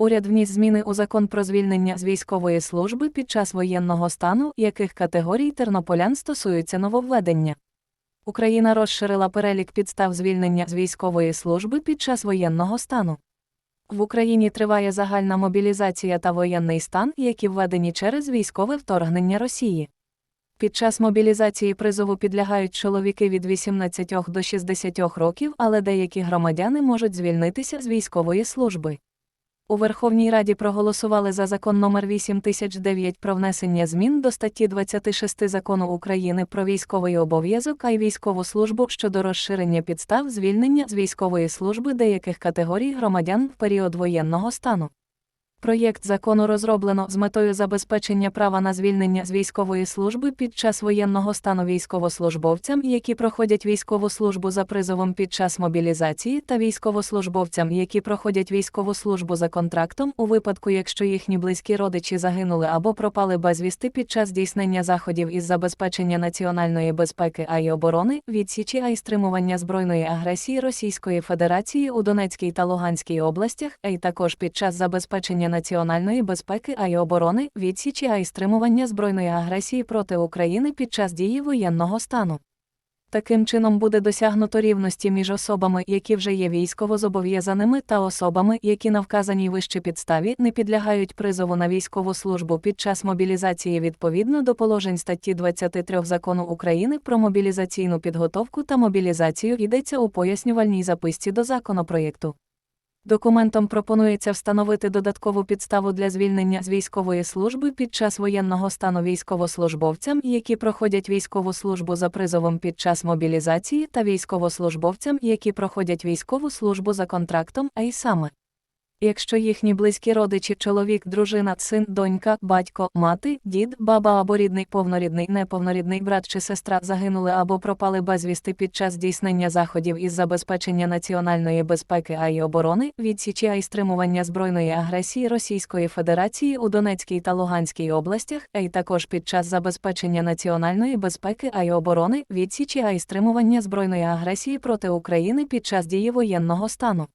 Уряд вніс зміни у закон про звільнення з військової служби під час воєнного стану, яких категорій тернополян стосуються нововведення. Україна розширила перелік підстав звільнення з військової служби під час воєнного стану. В Україні триває загальна мобілізація та воєнний стан, які введені через військове вторгнення Росії. Під час мобілізації призову підлягають чоловіки від 18 до 60 років, але деякі громадяни можуть звільнитися з військової служби. У Верховній Раді проголосували за закон номер 8009 про внесення змін до статті 26 закону України про військовий обов'язок а й військову службу щодо розширення підстав звільнення з військової служби деяких категорій громадян в період воєнного стану. Проєкт закону розроблено з метою забезпечення права на звільнення з військової служби під час воєнного стану військовослужбовцям, які проходять військову службу за призовом під час мобілізації, та військовослужбовцям, які проходять військову службу за контрактом, у випадку, якщо їхні близькі родичі загинули або пропали безвісти під час здійснення заходів із забезпечення національної безпеки а й оборони, відсічі а й стримування збройної агресії Російської Федерації у Донецькій та Луганській областях, а й також під час забезпечення національної безпеки а й оборони, відсічі а й стримування збройної агресії проти України під час дії воєнного стану. Таким чином буде досягнуто рівності між особами, які вже є військовозобов'язаними, та особами, які на вказаній вище підставі не підлягають призову на військову службу під час мобілізації відповідно до положень статті 23 закону України про мобілізаційну підготовку та мобілізацію йдеться у пояснювальній записці до законопроєкту. Документом пропонується встановити додаткову підставу для звільнення з військової служби під час воєнного стану військовослужбовцям, які проходять військову службу за призовом під час мобілізації, та військовослужбовцям, які проходять військову службу за контрактом, а й саме. Якщо їхні близькі родичі, чоловік, дружина, син, донька, батько, мати, дід, баба або рідний, повнорідний, неповнорідний брат чи сестра загинули або пропали безвісти під час здійснення заходів із забезпечення національної безпеки а й оборони, відсічі а й стримування збройної агресії Російської Федерації у Донецькій та Луганській областях, а й також під час забезпечення національної безпеки а й оборони, відсічі а й стримування збройної агресії проти України під час дії воєнного стану.